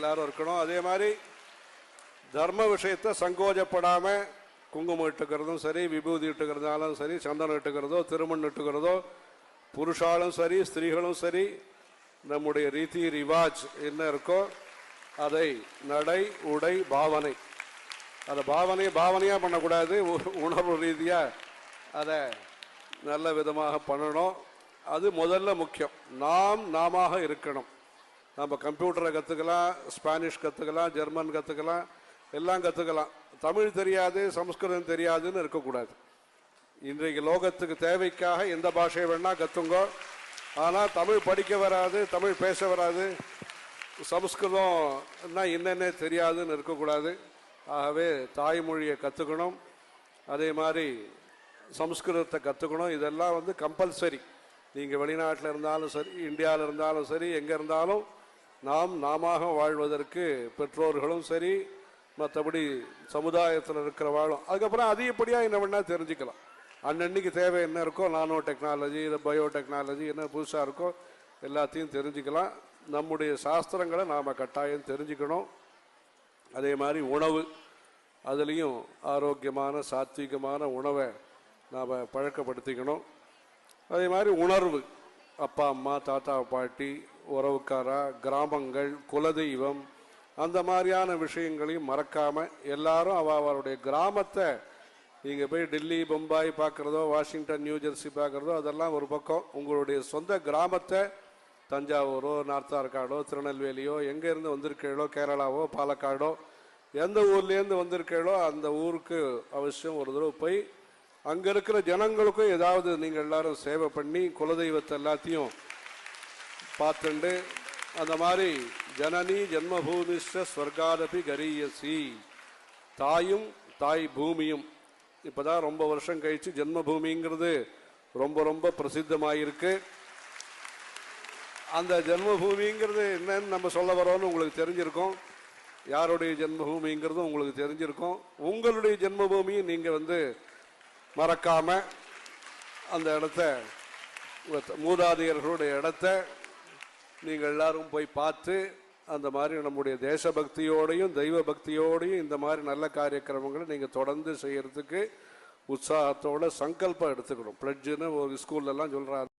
எல்லாரும் இருக்கணும். அதே மாதிரி தர்ம விஷயத்தை சங்கோஜப்படாம குங்குமம் இட்டுக்கிறதும் சரி விபூதி இட்டுக்கிறதாலும் சரி சந்தனம் இட்டுக்கிறதோ திருமண் இட்டுக்கிறதோ புருஷாலும் சரி ஸ்திரீகளும் சரி நம்முடைய ரீதி ரிவாஜ் என்ன இருக்கோ அதை நடை உடை பாவனை. அதை பாவனை பாவனையாக பண்ணக்கூடாது. உ- உணர்வு ரீதியாக அதை நல்ல விதமாக பண்ணணும். அது முதல்ல முக்கியம். நாம் நாம இருக்கணும். நம்ம கம்ப்யூட்டரை கற்றுக்கலாம் ஸ்பானிஷ் கற்றுக்கலாம் ஜெர்மன் கற்றுக்கலாம் எல்லாம் கற்றுக்கலாம் தமிழ் தெரியாது சம்ஸ்கிருதம் தெரியாதுன்னு இருக்கக்கூடாது. இன்றைக்கு லோகத்துக்கு தேவைக்காக எந்த பாஷையை வேணால் கற்றுங்கோ ஆனால் தமிழ் படிக்க வராது தமிழ் பேச வராது. சமஸ்கிருதம்னா என்னென்ன தெரியாதுன்னு இருக்கக்கூடாது. ஆகவே தாய்மொழியை கற்றுக்கணும் அதே மாதிரி சம்ஸ்கிருதத்தை கற்றுக்கணும் இதெல்லாம் வந்து கம்பல்சரி நீங்கள் வெளிநாட்டில் இருந்தாலும் சரி இந்தியாவில் இருந்தாலும் சரி எங்கே இருந்தாலும் நாம் நாம வாழ்வதற்கு பெற்றோர்களும் சரி மற்றபடி சமுதாயத்தில் இருக்கிற வாழும். அதுக்கப்புறம் அதிகப்படியாக என்ன வேணால் தெரிஞ்சுக்கலாம். அன்னன்னைக்கு தேவை என்ன இருக்கோ நானோ டெக்னாலஜி இல்லை பயோ டெக்னாலஜி என்ன புதுசாக இருக்கோ எல்லாத்தையும் தெரிஞ்சுக்கலாம். நம்முடைய சாஸ்திரங்களை நாம் கட்டாயம் தெரிஞ்சுக்கணும். அதே மாதிரி உணவு அதுலேயும் ஆரோக்கியமான சாத்விகமான உணவை நாம் பழக்கப்படுத்திக்கணும். அதே மாதிரி உணர்வு அப்பா அம்மா தாத்தா பாட்டி உறவுக்காரா கிராமங்கள் குலதெய்வம் அந்த மாதிரியான விஷயங்களையும் மறக்காமல் எல்லாரும் அவ அவருடைய கிராமத்தை நீங்கள் போய் டெல்லி பம்பாய் பார்க்குறதோ வாஷிங்டன் நியூ ஜெர்சி பார்க்குறதோ அதெல்லாம் ஒரு பக்கம் உங்களுடைய சொந்த கிராமத்தை தஞ்சாவூரோ நார்த் ஆர்காடோ திருநெல்வேலியோ எங்கேருந்து வந்திருக்கீங்களோ கேரளாவோ பாலக்காடோ எந்த ஊர்லேருந்து வந்திருக்கீங்களோ அந்த ஊருக்கு அவசியம் ஒரு தடவை போய் அங்கே இருக்கிற ஜனங்களுக்கும் ஏதாவது நீங்கள் எல்லாரும் சேவை பண்ணி குலதெய்வத்தை எல்லாத்தையும் பார்த்துண்டு அந்த மாதிரி ஜனனி ஜென்மபூமிஷ்ட ஸ்வர்காதபி கரியசி. தாயும் தாய் பூமியும். இப்போ தான் ரொம்ப வருஷம் கழிச்சு ஜென்மபூமிங்கிறது ரொம்ப ரொம்ப பிரசித்தமாயிருக்கு. அந்த ஜென்மபூமிங்கிறது என்னன்னு நம்ம சொல்ல வரோம்னு உங்களுக்கு தெரிஞ்சிருக்கும். யாருடைய ஜென்மபூமிங்கிறதும் உங்களுக்கு தெரிஞ்சிருக்கும். உங்களுடைய ஜென்மபூமியும் நீங்கள் வந்து மறக்காமல் அந்த இடத்த மூதாதையர்களுடைய இடத்த நீங்கள் எல்லாரும் போய் பார்த்து அந்த மாதிரி நம்முடைய தேசபக்தியோடையும் தெய்வ பக்தியோடையும் இந்த மாதிரி நல்ல காரியக்கிரமங்களை நீங்கள் தொடர்ந்து செய்கிறதுக்கு உற்சாகத்தோட சங்கல்பம் எடுத்துக்கணும். பிளட்ஜுன்னு ஒரு ஸ்கூல்லலாம் சொல்கிறாங்க